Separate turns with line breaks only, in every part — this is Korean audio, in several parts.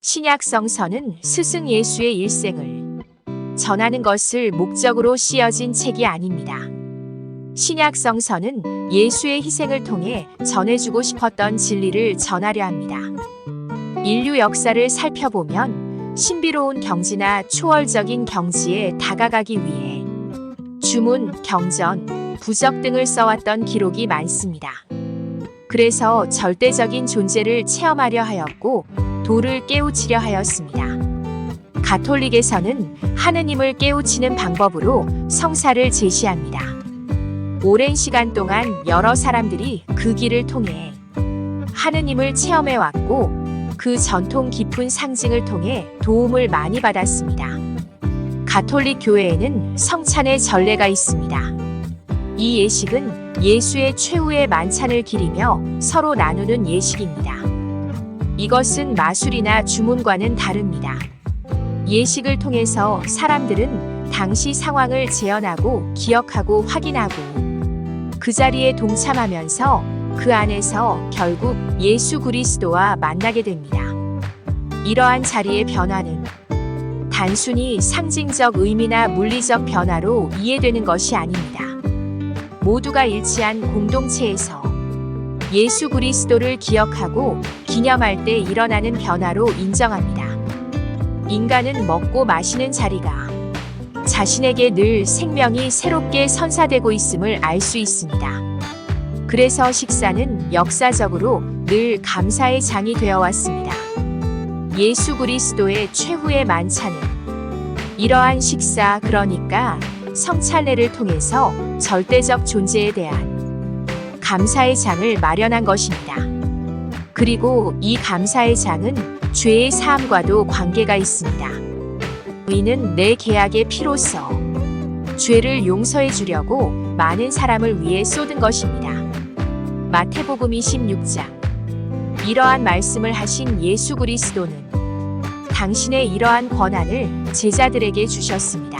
신약 성서는 스승 예수의 일생을 전하는 것을 목적으로 씌어진 책이 아닙니다. 신약 성서는 예수의 희생을 통해 전해주고 싶었던 진리를 전하려 합니다. 인류 역사를 살펴보면 신비로운 경지나 초월적인 경지에 다가가기 위해 주문, 경전, 부적 등을 써왔던 기록이 많습니다. 그래서 절대적인 존재를 체험하려 하였고 도를 깨우치려 하였습니다. 가톨릭에서는 하느님을 깨우치는 방법으로 성사를 제시합니다. 오랜 시간 동안 여러 사람들이 그 길을 통해 하느님을 체험해 왔고 그 전통 깊은 상징을 통해 도움을 많이 받았습니다. 가톨릭 교회에는 성찬의 전례가 있습니다. 이 예식은 예수의 최후의 만찬을 기리며 서로 나누는 예식입니다. 이것은 마술이나 주문과는 다릅니다. 예식을 통해서 사람들은 당시 상황을 재현하고 기억하고 확인하고 그 자리에 동참하면서 그 안에서 결국 예수 그리스도와 만나게 됩니다. 이러한 자리의 변화는 단순히 상징적 의미나 물리적 변화로 이해되는 것이 아닙니다. 모두가 일치한 공동체에서 예수 그리스도를 기억하고 기념할 때 일어나는 변화로 인정합니다. 인간은 먹고 마시는 자리가 자신에게 늘 생명이 새롭게 선사되고 있음을 알 수 있습니다. 그래서 식사는 역사적으로 늘 감사의 장이 되어 왔습니다. 예수 그리스도의 최후의 만찬은 이러한 식사 그러니까 성찬례를 통해서 절대적 존재에 대한 감사의 장을 마련한 것입니다. 그리고 이 감사의 장은 죄의 사함과도 관계가 있습니다. 의는 내 계약의 피로써 죄를 용서해 주려고 많은 사람을 위해 쏟은 것입니다. 마태복음 26장 이러한 말씀을 하신 예수 그리스도는 당신의 이러한 권한을 제자들에게 주셨습니다.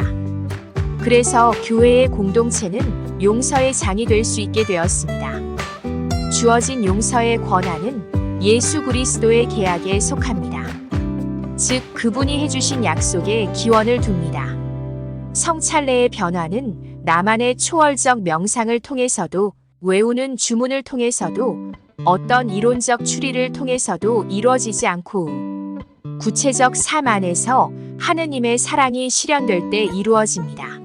그래서 교회의 공동체는 용서의 장이 될 수 있게 되었습니다. 주어진 용서의 권한은 예수 그리스도의 계약에 속합니다. 즉, 그분이 해주신 약속에 기원을 둡니다. 성찰례의 변화는 나만의 초월적 명상을 통해서도 외우는 주문을 통해서도 어떤 이론적 추리를 통해서도 이루어지지 않고 구체적 삶 안에서 하느님의 사랑이 실현될 때 이루어집니다.